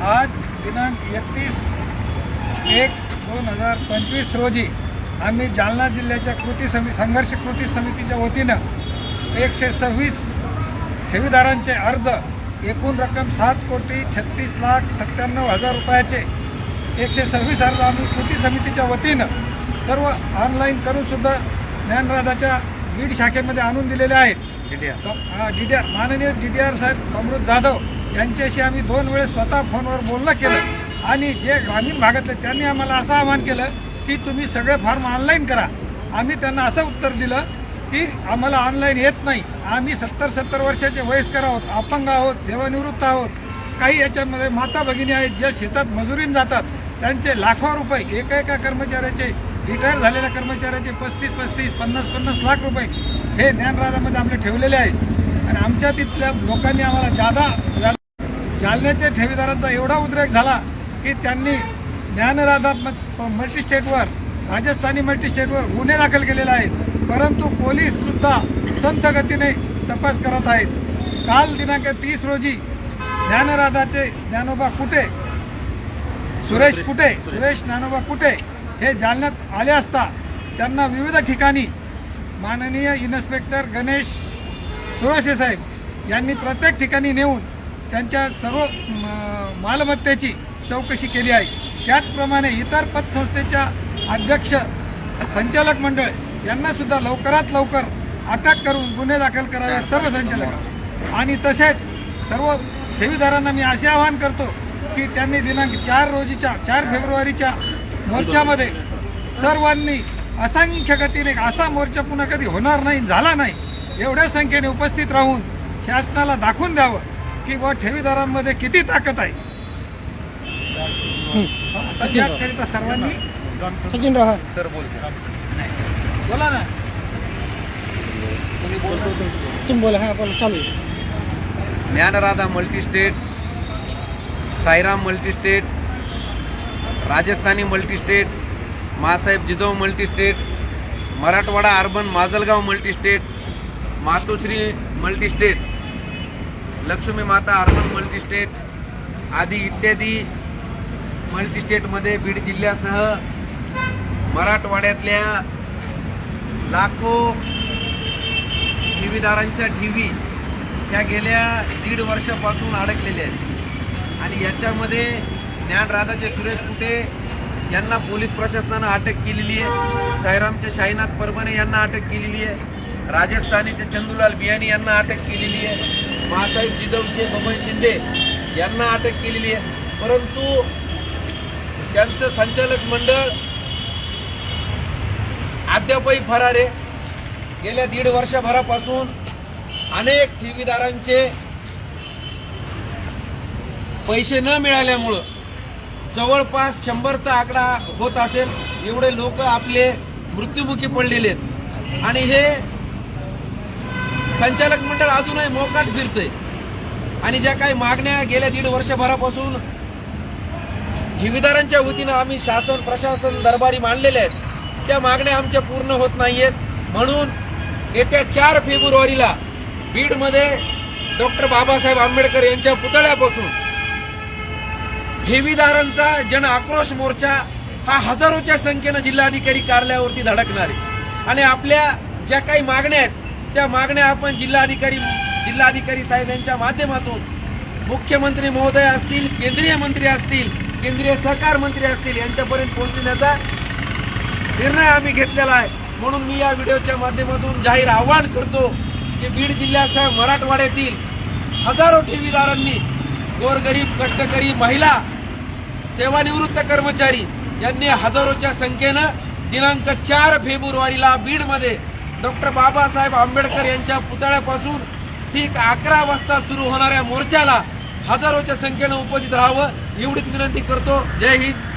आज दिनांक एकतीस एक दोन हजार पंचवीस रोजी आम्ही जालना जिल्ह्याच्या कृती समिती संघर्ष कृती समितीच्या वतीनं एकशे सव्वीस ठेवीदारांचे अर्ज एकूण रक्कम सात कोटी छत्तीस लाख सत्त्याण्णव हजार रुपयाचे एकशे सव्वीस अर्ज आम्ही कृती समितीच्या वतीनं सर्व ऑनलाईन करून सुद्धा ज्ञानराजाच्या बीड शाखेमध्ये आणून दिलेले आहेत. डी डी माननीय डी डी आर साहेब समृद्ध जाधव यांच्याशी आम्ही दोन वेळेस स्वतः फोनवर बोलणं केलं आणि जे ग्रामीण भागातले त्यांनी आम्हाला असं आवाहन केलं की तुम्ही सगळे फॉर्म ऑनलाईन करा. आम्ही त्यांना असं उत्तर दिलं की आम्हाला ऑनलाईन येत नाही. आम्ही सत्तर सत्तर वर्षाचे वयस्कर आहोत अपंग आहोत सेवानिवृत्त आहोत. काही याच्यामध्ये माता भगिनी आहेत ज्या शेतात मजुरीन जातात त्यांचे लाखो रुपये एका एका कर्मचाऱ्याचे रिटायर झालेल्या कर्मचाऱ्याचे पस्तीस पस्तीस पन्नास पन्नास लाख रुपये हे ज्ञानराजामध्ये आपले ठेवलेले आहेत. आणि आमच्या तिथल्या लोकांनी आम्हाला जादा जालन्याच्या ठेवीदारांचा एवढा उद्रेक झाला की त्यांनी ज्ञानराधा मल्टीस्टेटवर राजस्थानी मल्टीस्टेटवर गुन्हे दाखल केलेले आहेत. परंतु पोलीस सुद्धा संथ गतीने तपास करत आहेत. काल दिनांक तीस रोजी ज्ञानराधाचे ज्ञानोबा कुटे सुरेश कुटे सुरेश ज्ञानोबा कुटे हे जालन्यात आले असता त्यांना विविध ठिकाणी माननीय इन्स्पेक्टर गणेश सुरसे साहेब यांनी प्रत्येक ठिकाणी नेऊन त्यांच्या सर्व मालमत्तेची चौकशी केली आहे. त्याचप्रमाणे इतर पतसंस्थेच्या अध्यक्ष संचालक मंडळ यांना सुद्धा लवकरात लवकर अटक करून गुन्हे दाखल करावे सर्व संचालक. आणि तसेच सर्व ठेवीदारांना मी असे आवाहन करतो की त्यांनी दिनांक चार रोजीच्या चार फेब्रुवारीच्या मोर्चामध्ये सर्वांनी असंख्य गतीने असा मोर्चा पुन्हा कधी होणार नाही झाला नाही एवढ्या संख्येने उपस्थित राहून शासनाला दाखवून द्यावं. की बुवा ठेवीदारांमध्ये किती ताकद आहे? त्याकरिता सर्वांनी सचिन राहा सर बोलते बोला ना. तुम्ही बोला. हा बोला चालू. Dnyanradha multistate Sairam multistate Rajasthani multistate Masaheb Jijau multistate Marathwada urban Majalgaon multistate Matoshri multistate Lakshmi Mata urban multistate आदी इत्यादी मल्टीस्टेटमध्ये बीड जिल्ह्यासह मराठवाड्यातल्या लाखो ठेवीदारांच्या ठेवी ह्या गेल्या दीड वर्षापासून अडकलेल्या आहेत. आणि याच्यामध्ये ज्ञानराधाचे सुरेश कुटे यांना पोलीस प्रशासनानं अटक केलेली आहे. साईरामचे शाहीनाथ परभणे यांना अटक केलेली आहे. राजस्थानीचे चंदूलाल बियानी यांना अटक केलेली आहे. महासाहेब जिजाऊचे बबन शिंदे यांना अटक केलेली आहे. परंतु त्यांचं संचालक मंडळ अद्यापही फरार आहे. गेल्या दीड वर्षभरापासून अनेक ठेवीदारांचे पैसे न मिळाल्यामुळं जवळपास शंभरचा आकडा होत असेल. एवढे लोक आपले मृत्युमुखी पडलेले आहेत. आणि हे संचालक मंडळ अजूनही मोकाट फिरतंय. आणि ज्या काही मागण्या गेल्या दीड वर्षभरापासून ठेवीदारांच्या वतीनं आम्ही शासन प्रशासन दरबारी मांडलेल्या आहेत. त्या मागण्या आमच्या पूर्ण होत नाहीयेत. म्हणून येत्या चार फेब्रुवारीला बीडमध्ये डॉक्टर बाबासाहेब आंबेडकर यांच्या पुतळ्यापासून ठेवीदारांचा जन आक्रोश मोर्चा हा हजारोच्या संख्येनं जिल्हाधिकारी कार्यालयावरती धडकणार आहे. आणि आपल्या ज्या काही मागण्या आहेत त्या मागण्या आपण जिल्हाधिकारी जिल्हाधिकारी साहेब यांच्या माध्यमातून मुख्यमंत्री महोदय असतील केंद्रीय मंत्री असतील केंद्रीय सहकार मंत्री असतील यांच्यापर्यंत पोहोचविण्याचा निर्णय आम्ही घेतलेला आहे. म्हणून मी या व्हिडिओच्या माध्यमातून जाहीर आवाहन करतो की बीड जिल्ह्यासह मराठवाड्यातील हजारो ठेवीदारांनी गोरगरीब कष्टकरी महिला सेवानिवृत्त कर्मचारी यांनी हजारोच्या संख्येनं दिनांक चार फेब्रुवारीला बीडमध्ये डॉक्टर बाबासाहेब आंबेडकर यांच्या पुतळ्यापासून ठीक अकरा वाजता सुरू होणाऱ्या मोर्चाला हजारोच्या संख्येनं उपस्थित राहावं एवढीच विनंती करतो. जय हिंद.